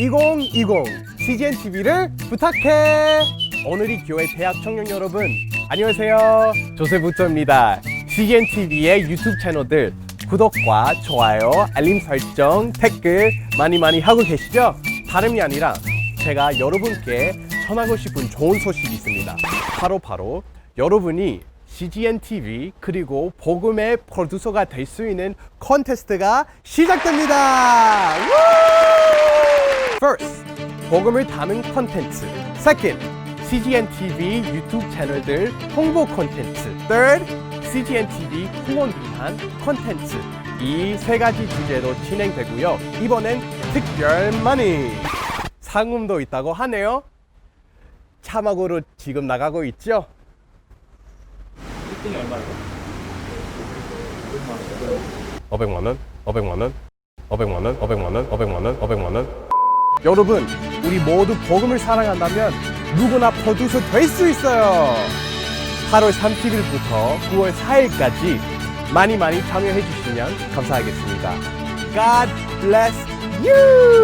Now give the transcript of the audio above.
2020 CGN TV를 부탁해. 오늘이 교회 대학 청년 여러분 안녕하세요. 조세부터입니다. CGN TV의 유튜브 채널들 구독과 좋아요, 알림 설정, 댓글 많이 많이 하고 계시죠? 다름이 아니라 제가 여러분께 전하고 싶은 좋은 소식이 있습니다. 바로 바로 여러분이 CGN TV 그리고 복음의 프로듀서가 될 수 있는 콘테스트가 시작됩니다. 우! First, 복음을 담은 콘텐츠. Second, CGN TV 유튜브 채널들 홍보 콘텐츠. Third, CGN TV 후원 위한 콘텐츠. 이 세 가지 주제로 진행되고요. 이번엔 특별 머니 상금도 있다고 하네요. 차막으로 지금 나가고 있죠? 1등이 얼마예요? 500만 원, 500만 원, 500만 원, 500만 원, 500만 원, 500만 원. 여러분, 우리 모두 복음을 사랑한다면 누구나 프로듀서 될수 있어요. 8월 30일부터 9월 4일까지 많이 많이 참여해 주시면 감사하겠습니다. God bless you.